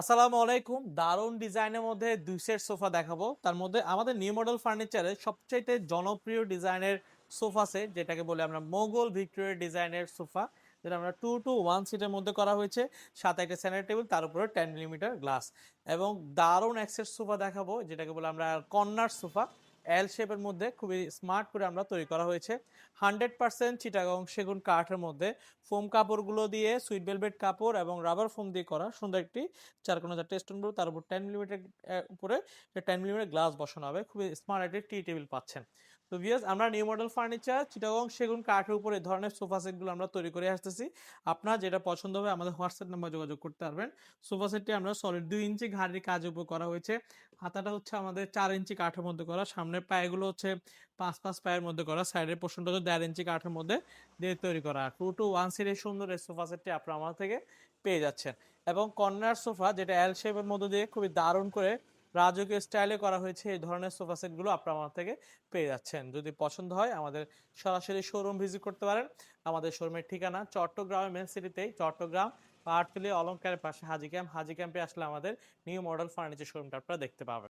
আসসালামু আলাইকুম। দারুণ ডিজাইনের মধ্যে দুই সেট সোফা দেখাবো। তার মধ্যে আমাদের নিউ মডেল ফার্নিচারের সবচাইতে জনপ্রিয় ডিজাইনের সোফা সেট, যেটাকে বলে আমরা মোগল ভিক্টোরিয়া ডিজাইনের সোফা, যেটা আমরা টু টু ওয়ান সিটের মধ্যে করা হয়েছে। সাথে একটা স্যানিটারি টেবিল তার উপরে টেন মিলিমিটার গ্লাস এবং দারুণ অ্যাক্সেস সোফা দেখাবো, যেটাকে বলে আমরা কর্নার সোফা। এল শেপের মধ্যে খুবই স্মার্ট করে আমরা তৈরি করা হয়েছে। হান্ড্রেড পার্সেন্ট চিটাগং সেগুন কাঠের মধ্যে ফোম কাপড়গুলো দিয়ে সুইট বেলভেট কাপড় এবং রাবার ফোম দিয়ে করা সুন্দর একটি চারকোনা চারটে টেস্ট বলব তার উপর টেন মিলিমিটার উপরে টেন মিলিমিটার গ্লাস বসানো হবে। খুবই স্মার্ট একটি টি টেবিল পাচ্ছেন। তো ভিয়াস আমরা নিউ মডেল ফার্নিচার চিটাগং সেগুন কাঠের উপরে এই ধরনের সোফা সেটগুলো আমরা তৈরি করে আসতেছি। আপনার যেটা পছন্দ হবে, আমাদের হোয়াটসঅ্যাপ নাম্বার যোগাযোগ করতে পারবেন। সোফা সেটটি আমরা সলিড দুই ইঞ্চি ঘাড়ির কাজ উপর করা হয়েছে। হাতাটা হচ্ছে আমাদের চার ইঞ্চি কাঠের মধ্যে করা। সামনের পায়েগুলো হচ্ছে পাঁচ পাঁচ পায়ের মধ্যে করা। সাইডের পোর্শনটা হচ্ছে দেড় ইঞ্চি কাঠের মধ্যে দিয়ে তৈরি করা। টু টু ওয়ান সিটের সুন্দর এই সোফা সেটটি আপনারা আমার থেকে পেয়ে যাচ্ছেন। এবং কর্নার সোফা যেটা এল শেপের মধ্যে দিয়ে খুবই দারুণ করে রাজকীয় স্টাইলে করা হয়েছে এই ধরনের সোফা সেটগুলো আপনারা আমার থেকে পেয়ে যাচ্ছেন। যদি পছন্দ হয়, আমাদের সরাসরি শোরুম ভিজিট করতে পারেন। আমাদের শোরুমের ঠিকানা চট্টগ্রামের মেন সিটিতেই চট্টগ্রাম, পাহাড়তলি, অলঙ্কারের পাশে হাজি ক্যাম্প হাজি ক্যাম্পে আসলে আমাদের নিউ মডেল ফার্নিচার শোরুমটা আপনারা দেখতে পাবেন।